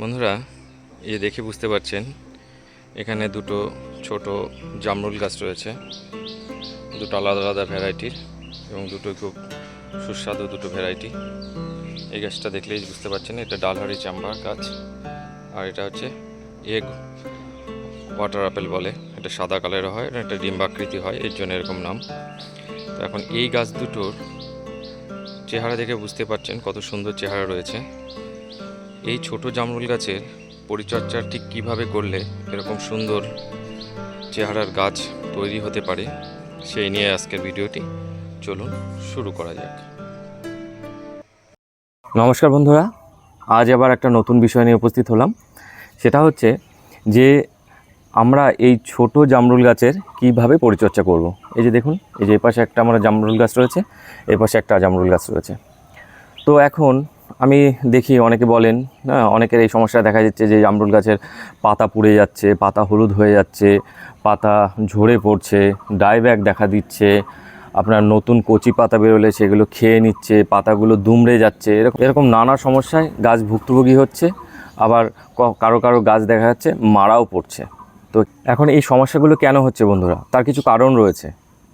বন্ধুরা, এই দেখে বুঝতে পারছেন, এখানে দুটো ছোট জামরুল গাছ রয়েছে। দুটো আলাদা আলাদা ভ্যারাইটির এবং দুটো খুব সুস্বাদু দুটো ভ্যারাইটি। এই গাছটা দেখলেই বুঝতে পারছেন, এটা ডালহারি চাম্বার গাছ আর এটা হচ্ছে এগ ওয়াটার আপেল বলে। এটা সাদা কালারের হয় এটা ডিম্বাকৃতি হয়, এর জন্য এরকম নাম। তো এখন এই গাছ দুটোর চেহারা দেখে বুঝতে পারছেন কত সুন্দর চেহারা রয়েছে। এই ছোট জামরুল গাছের পরিচর্যা ঠিক কীভাবে করলে এরকম সুন্দর চেহারার গাছ তৈরি হতে পারে, সেই নিয়ে আজকের ভিডিওটি চলুন শুরু করা যাক। নমস্কার বন্ধুরা, আজ আবার একটা নতুন বিষয় নিয়ে উপস্থিত হলাম। সেটা হচ্ছে যে আমরা এই ছোট জামরুল গাছের কীভাবে পরিচর্যা করব। এই যে দেখুন, এই যে এই পাশে একটা আমার জামরুল গাছ রয়েছে এই পাশে একটা জামরুল গাছ রয়েছে। তো এখন আমি দেখি অনেকে বলেন হ্যাঁ অনেকের এই সমস্যা দেখা যাচ্ছে যে জামরুল গাছের পাতা পুড়ে যাচ্ছে, পাতা হলুদ হয়ে যাচ্ছে, পাতা ঝরে পড়ছে ডাইব্যাক দেখা দিচ্ছে, আপনার নতুন কচি পাতা বেরোলে সেগুলো খেয়ে নিচ্ছে, পাতাগুলো দুমড়ে যাচ্ছে, এরকম এরকম নানা সমস্যায় গাছ ভুক্তভোগী হচ্ছে, আবার কারও কারও গাছ দেখা যাচ্ছে মারাও পড়ছে। তো এখন এই সমস্যাগুলো কেন হচ্ছে বন্ধুরা? তার কিছু কারণ রয়েছে।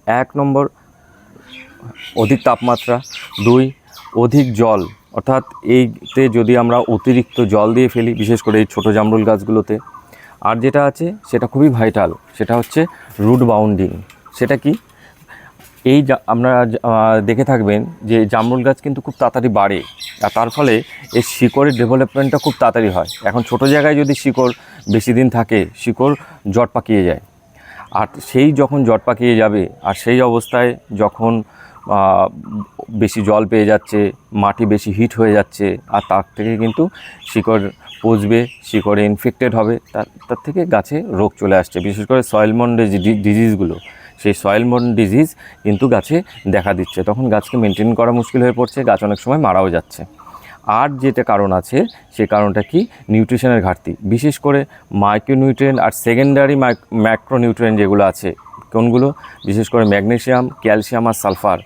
এক নম্বর, অধিক তাপমাত্রা। দুই, অধিক জল। অর্থাৎ এইতে যদি আমরা অতিরিক্ত জল দিয়ে ফেলি, বিশেষ করে এই ছোটো জামরুল গাছগুলোতে, আর যেটা আছে সেটা খুবই ভাইটাল, সেটা হচ্ছে রুট বাউন্ডিং। সেটা কি? এই আপনারা দেখে থাকবেন যে জামরুল গাছ কিন্তু খুব তাড়াতাড়ি বাড়ে, আর তার ফলে এই শিকড়ের ডেভেলপমেন্টটা খুব তাড়াতাড়ি হয়। এখন ছোট জায়গায় যদি শিকড় বেশি দিন থাকে, শিকড় জট পাকিয়ে যায়। আর সেই যখন জট পাকিয়ে যাবে, আর সেই অবস্থায় যখন বেশি জল পেয়ে যাচ্ছে, মাটি বেশি হিট হয়ে যাচ্ছে, আর তার থেকে কিন্তু শিকড় পচবে, শিকড়ে ইনফেক্টেড হবে, তার তার থেকে গাছে রোগ চলে আসছে। বিশেষ করে সয়েলমন ডিজিজগুলো সেই সয়েলমন ডিজিজ কিন্তু গাছে দেখা দিচ্ছে। তখন গাছকে মেনটেন করা মুশকিল হয়ে পড়ছে, গাছ অনেক সময় মারাও যাচ্ছে। আর যেটা কারণ আছে, সে কারণটা কি? নিউট্রিশনের ঘাটতি। বিশেষ করে মাইক্রোনিউট্রিয়েন্ট আর সেকেন্ডারি ম্যাক্রোনিউট্রিয়েন্ট যেগুলো আছে কোনগুলো? বিশেষ করে ম্যাগনেশিয়াম, ক্যালসিয়াম আর সালফার।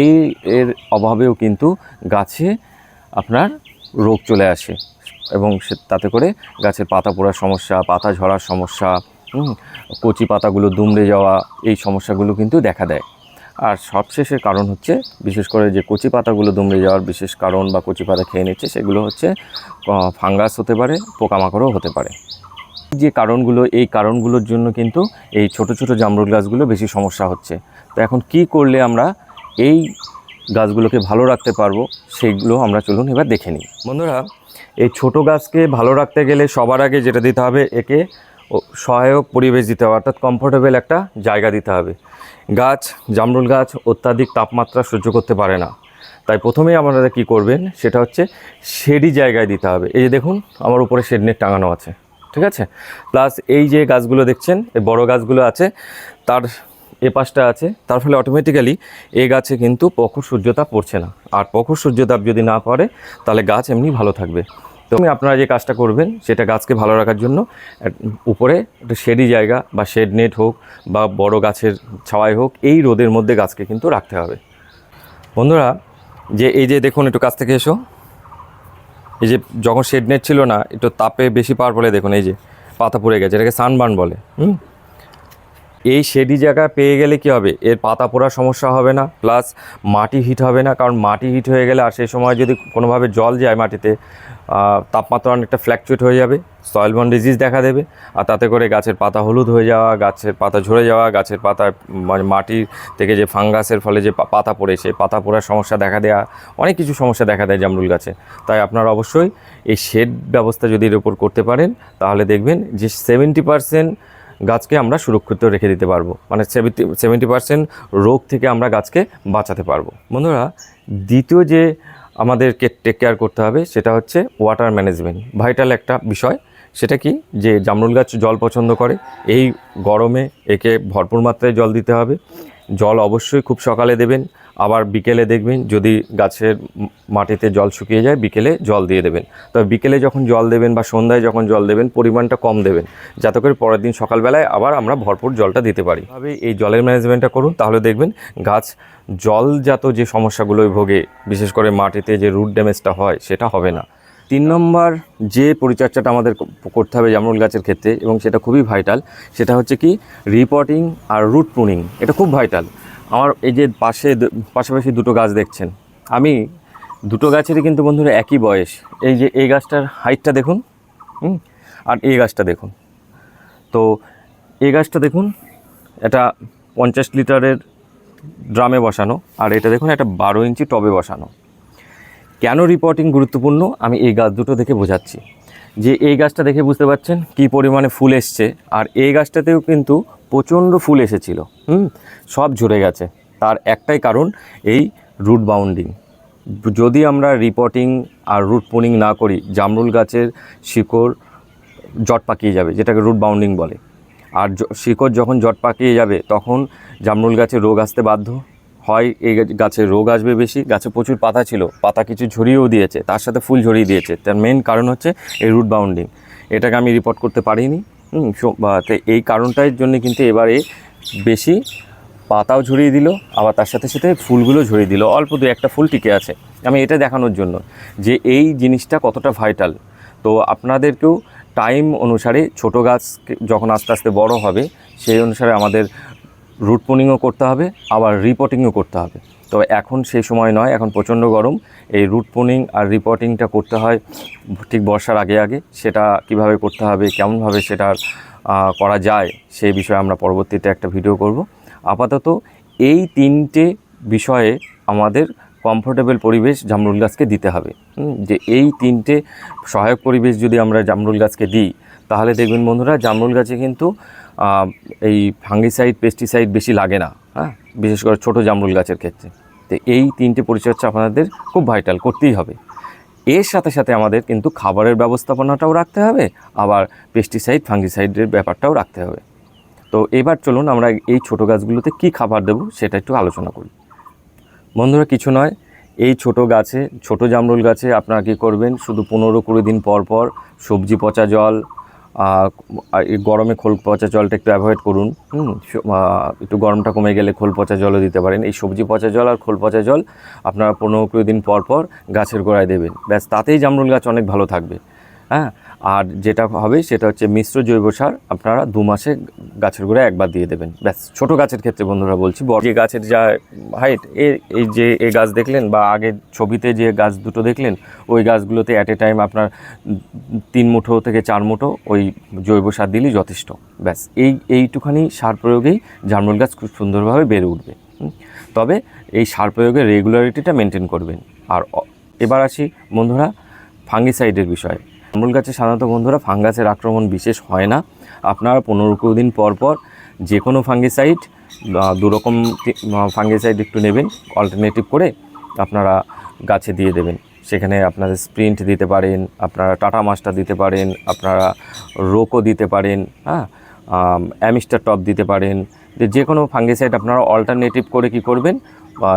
এই এর অভাবেও কিন্তু গাছে আপনার রোগ চলে আসে এবং সে তাতে করে গাছের পাতা পোড়ার সমস্যা, পাতা ঝরার সমস্যা কচি পাতাগুলো দুমড়ে যাওয়া, এই সমস্যাগুলো কিন্তু দেখা দেয়। আর সবশেষের কারণ হচ্ছে, বিশেষ করে যে কচি পাতাগুলো দুমড়ে যাওয়ার বিশেষ কারণ বা কচি পাতা খেয়ে নিচ্ছে, সেগুলো হচ্ছে ফাঙ্গাস হতে পারে, পোকামাকড়ও হতে পারে। যে কারণগুলো, এই কারণগুলোর জন্য কিন্তু এই ছোট ছোট জামরুল গাছগুলো বেশি সমস্যা হচ্ছে। তো এখন কি করলে আমরা এই গাছগুলোকে ভালো রাখতে পারব, সেগুলো আমরা চলুন এবার দেখে নিই। বন্ধুরা, এই ছোট গাছকে ভালো রাখতে গেলে সবার আগে যেটা দিতে হবে, একে সহায়ক পরিবেশ দিতে হবে, অর্থাৎ কমফোর্টেবল একটা জায়গা দিতে হবে। গাছ, জামরুল গাছ অত্যাধিক তাপমাত্রা সহ্য করতে পারে না। তাই প্রথমেই আপনারা কি করবেন, সেটা হচ্ছে শেডি জায়গায় দিতে হবে। এই যে দেখুন, আমার উপরে শেড নেট টাঙানো আছে। ঠিক আছে? প্লাস এই যে গাছগুলো দেখছেন, এই বড় গাছগুলো আছে, তার এ পাশটা আছে, তার ফলে অটোমেটিক্যালি এই গাছে কিন্তু প্রখর সূর্যতাপ পড়ছে না। আর প্রখর সূর্যতাপ যদি না পড়ে, তাহলে গাছ এমনি ভালো থাকবে। তো আপনারা যে কাজটা করবেন, সেটা গাছকে ভালো রাখার জন্য উপরে একটা শেডি জায়গা বা শেড নেট হোক বা বড় গাছের ছাওয়াই হোক, এই রোদের মধ্যে গাছকে কিন্তু রাখতে হবে। বন্ধুরা, যে এই যে দেখুন, একটু কাছ থেকে এসো। এই যে যখন শেড নেট ছিল না, একটু তাপে বেশি পাওয়ার ফলে দেখুন, এই যে পাতা পুড়ে গেছে, এটাকে সানবার্ন বলে, হুম? এই শেডি জায়গা পেয়ে গেলে কি হবে? এর পাতা পোড়ার সমস্যা হবে না, প্লাস মাটি হিট হবে না, কারণ মাটি হিট হয়ে গেলে আর সেই সময় যদি কোনোভাবে জল যায় মাটিতে তাপমাত্রা অনেকটা ফ্ল্যাকচুয়েট হয়ে যাবে সয়েলবন ডিজিজ দেখা দেবে, আর তাতে করে গাছের পাতা হলুদ হয়ে যাওয়া, গাছের পাতা ঝরে যাওয়া, গাছের পাতা মানে মাটির থেকে যে ফাঙ্গাসের ফলে যে পাতা পড়ে, সেই পাতা পোড়ার সমস্যা দেখা দেওয়া অনেক কিছু সমস্যা দেখা দেয় জামরুল গাছে। তাই আপনারা অবশ্যই এই শেড ব্যবস্থা যদি এর উপর করতে পারেন, তাহলে দেখবেন যে সেভেন্টি পার্সেন্ট গাছকে আমরা সুরক্ষিত রেখে দিতে পারব। মানে সেভেন্টি সেভেন্টি পার্সেন্ট রোগ থেকে আমরা গাছকে বাঁচাতে পারব। বন্ধুরা, দ্বিতীয় যে আমাদেরকে টেক কেয়ার করতে হবে সেটা হচ্ছে ওয়াটার ম্যানেজমেন্ট ভাইটাল একটা বিষয়। সেটা কি? যে জামরুল গাছ জল পছন্দ করে, এই গরমে একে ভরপুর মাত্রায় জল দিতে হবে। জল অবশ্যই খুব সকালে দেবেন, আবার বিকেলে দেখবেন যদি গাছের মাটিতে জল শুকিয়ে যায় বিকেলে জল দিয়ে দেবেন। তবে বিকেলে যখন জল দেবেন বা সন্ধ্যায় যখন জল দেবেন, পরিমাণটা কম দেবেন। যাতে করে পরের দিন সকালবেলায় আবার আমরা ভরপুর জলটা দিতে পারি। ভাবে এই জলের ম্যানেজমেন্টটা করুন, তাহলে দেখবেন গাছ জলজাত যে সমস্যাগুলোয় ভোগে, বিশেষ করে মাটিতে যে রুট ড্যামেজটা হয়, সেটা হবে না। তিন নম্বর যে পরিচর্যাটা আমাদের করতে হবে জামরুল গাছের ক্ষেত্রে, এবং সেটা খুবই ভাইটাল সেটা হচ্ছে কি রিপোর্টিং আর রুট প্রুনিং এটা খুব ভাইটাল আমার এই যে পাশে পাশাপাশি দুটো গাছ দেখছেন, আমি দুটো গাছেরই কিন্তু বন্ধুরা একই বয়স। এই যে এই গাছটার হাইটটা দেখুন আর এই গাছটা দেখুন। তো এই গাছটা দেখুন, এটা পঞ্চাশ লিটারের ড্রামে বসানো, আর এটা দেখুন একটা বারো ইঞ্চি টবে বসানো। কেন রিপোর্টিং গুরুত্বপূর্ণ? আমি এই গাছ দুটো দেখে বোঝাচ্ছি। যে এই গাছটা দেখে বুঝতে পারছেন কি পরিমাণে ফুল এসছে, আর এই গাছটাতেও কিন্তু প্রচণ্ড ফুল এসেছিল। হুম? সব ঝরে গেছে। তার একটাই কারণ, এই রুট বাউন্ডিং যদি আমরা রিপোর্টিং আর রুট পুনিং না করি, জামরুল গাছের শিকড় জট পাকিয়ে যাবে, যেটাকে রুট বাউন্ডিং বলে। আর শিকড় যখন জট পাকিয়ে যাবে, তখন জামরুল গাছে রোগ আসতে বাধ্য। হয় এই গাছে রোগ আসবে বেশি, গাছে প্রচুর পাতা ছিল, পাতা কিছু ঝরিয়েও দিয়েছে, তার সাথে ফুল ঝরিয়ে দিয়েছে। তার মেন কারণ হচ্ছে এই রুট বাউন্ডিং এটাকে আমি রিপোর্ট করতে পারিনি এই কারণটার জন্য কিন্তু এবারে বেশি পাতাও ঝরিয়ে দিল, আবার তার সাথে সাথে ফুলগুলো ঝরিয়ে দিল। অল্প দু একটা ফুল টিকে আছে। আমি এটা দেখানোর জন্য যে এই জিনিসটা কতটা ভাইটাল তো আপনাদেরকেও টাইম অনুসারে ছোট গাছ যখন আস্তে আস্তে বড় হবে, সেই অনুসারে আমাদের রুট পুনিংও করতে হবে, আবার রিপোর্টিংও করতে হবে। তবে এখন সেই সময় নয়, এখন প্রচণ্ড গরম। এই রুট পুনিং আর রিপোর্টিংটা করতে হয় ঠিক বর্ষার আগে আগে। সেটা কীভাবে করতে হবে, কেমনভাবে সেটা করা যায়, সেই বিষয়ে আমরা পরবর্তীতে একটা ভিডিও করব। আপাতত এই তিনটে বিষয়ে আমাদের কমফোর্টেবল পরিবেশ জামরুল গাছকে দিতে হবে। যে এই তিনটে সহায়ক পরিবেশ যদি আমরা জামরুল গাছকে দিই তাহলে দেখবেন বন্ধুরা, জামরুল গাছে কিন্তু এই ফাঙ্গিসাইড, পেস্টিসাইড বেশি লাগে না হ্যাঁ? বিশেষ করে ছোটো জামরুল গাছের ক্ষেত্রে। তো এই তিনটে পরিচর্যা আপনাদের খুব ভাইটাল করতেই হবে। এর সাথে সাথে আমাদের কিন্তু খাবারের ব্যবস্থাপনাটাও রাখতে হবে, আবার পেস্টিসাইড, ফাঙ্গিসাইডের ব্যাপারটাও রাখতে হবে। তো এবার চলুন আমরা এই ছোটো গাছগুলোতে কি খাবার দেবো সেটা একটু আলোচনা করি। বন্ধুরা, কিছু নয়, এই ছোট গাছে, ছোট জামরুল গাছে আপনারা কী করবেন? শুধু পনেরো কুড়ি দিন পর পর সবজি পচা জল গরমে খোল পচা জলটা একটু অ্যাভয়েড করুন। হুম একটু গরমটা কমে গেলে খোল পচা জলও দিতে পারেন। এই সবজি পচা জল আর খোল পচা জল আপনারা পনেরো কুড়ি দিন পর পর গাছের গোড়ায় দেবেন। ব্যাস, তাতেই জামরুল গাছ অনেক ভালো থাকবে। হ্যাঁ আর যেটা হবে সেটা হচ্ছে মিশ্র জৈব সার আপনারা দু মাসে গাছের গোড়ায় একবার দিয়ে দেবেন। ব্যাস, ছোট গাছের ক্ষেত্রে বন্ধুরা বলছি, বড় যে গাছের যা হাইট এই যে, এই গাছ দেখলেন বা আগে ছবিতে যে গাছ দুটো দেখলেন, ওই গাছগুলোতে অ্যাট এ টাইম আপনার তিন মুঠো থেকে চার মুঠো ওই জৈব সার দিলেই যথেষ্ট। ব্যাস, এই, এইটুখানি সার প্রয়োগেই জামরুল গাছ খুব সুন্দরভাবে বেড়ে উঠবে। তবে এই সার প্রয়োগের রেগুলারিটিটা মেনটেন করবেন। আর, এবার আসি বন্ধুরা ফাঙ্গিসাইডের বিষয়ে। জামরুল গাছে সাধারণত বন্ধুরা ফাঙ্গাসের আক্রমণ বিশেষ হয় না। আপনারা পনেরো কুড়ি দিন পর পর যে কোনো ফাঙ্গিসাইড দুরকম ফাঙ্গিসাইড একটু নেবেন অল্টারনেটিভ করে আপনারা গাছে দিয়ে দেবেন। সেখানে আপনাদের স্প্রিন্ট দিতে পারেন, আপনারা টাটা মাস্টার দিতে পারেন, আপনারা রোকো দিতে পারেন হ্যাঁ অ্যামিস্টার টপ দিতে পারেন। যে কোনো ফাঙ্গিসাইড আপনারা অল্টারনেটিভ করে কি করবেন?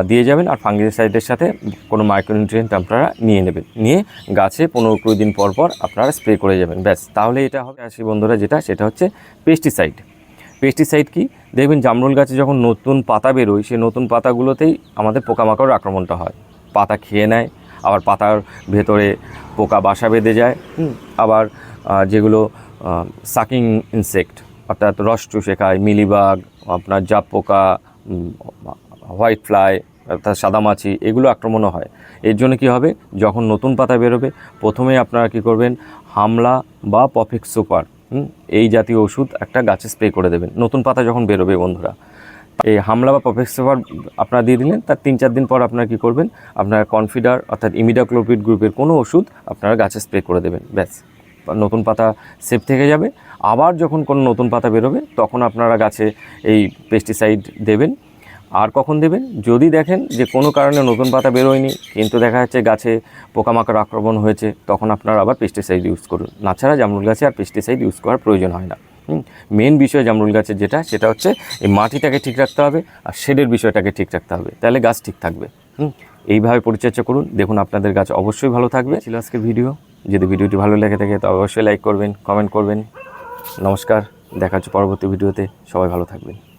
দিয়ে যাবেন আর ফাঙ্গিসাইডের সাথে কোনো মাইক্রোনিউট্রিয়েন্ট আপনারা নিয়ে নেবেন। নিয়ে গাছে পনেরো কুড়ি দিন পর পর আপনারা স্প্রে করে যাবেন। ব্যাস, তাহলে এটা হবে আসি বন্ধুরা, যেটা, সেটা হচ্ছে পেস্টিসাইড পেস্টিসাইড কি? দেখবেন জামরুল গাছে যখন নতুন পাতা বেরোয়, সেই নতুন পাতাগুলোতেই আমাদের পোকামাকড় আক্রমণটা হয়। পাতা খেয়ে নেয়, আবার পাতার ভেতরে পোকা বাসা বেঁধে যায় আবার যেগুলো সাকিং ইনসেক্ট অর্থাৎ রস চুষে খায়, মিলিবাগ, আপনার জাপ পোকা হোয়াইট ফ্লাই, অর্থাৎ সাদামাছি এগুলো আক্রমণও হয়। এর জন্য কি হবে? যখন নতুন পাতা বেরোবে প্রথমে আপনারা কি করবেন? হামলা বা পফিক সুপার এই জাতীয় ওষুধ একটা গাছে স্প্রে করে দেবেন। নতুন পাতা যখন বেরোবে বন্ধুরা, এই হামলা বা পফিক সুপার আপনারা দিয়ে দিলেন, তার তিন চার দিন পর আপনারা কী করবেন? আপনারা কনফিডার, অর্থাৎ ইমিডাক্লোপিড গ্রুপের কোনো ওষুধ আপনারা গাছে স্প্রে করে দেবেন, ব্যাস। নতুন পাতা সেফ থেকে যাবে। আবার যখন কোনো নতুন পাতা বেরোবে, তখন আপনারা গাছে এই পেস্টিসাইড দেবেন আর কখন দেবেন? যদি দেখেন যে কোনো কারণে নতুন পাতা বেরোয়নি কিন্তু দেখা যাচ্ছে গাছে পোকামাকড় আক্রমণ হয়েছে তখন আপনারা আবার পেস্টিসাইড ইউজ করুন। তাছাড়া জামরুল গাছে আর পেস্টিসাইড ইউজ করার প্রয়োজন হয় না। মেন বিষয় জামরুল গাছের যেটা সেটা হচ্ছে এই মাটিটাকে ঠিক রাখতে হবে আর শেডের বিষয়টাকে ঠিক রাখতে হবে। তাহলে গাছ ঠিক থাকবে। হুম? এইভাবে পরিচর্যা করুন। দেখুন আপনাদের গাছ অবশ্যই ভালো থাকবে। ছিল আজকের ভিডিও। যদি ভিডিওটি ভালো লেগে থাকে তো অবশ্যই লাইক করবেন কমেন্ট করবেন। নমস্কার। দেখা হচ্ছে পরবর্তী ভিডিওতে। সবাই ভালো থাকবেন।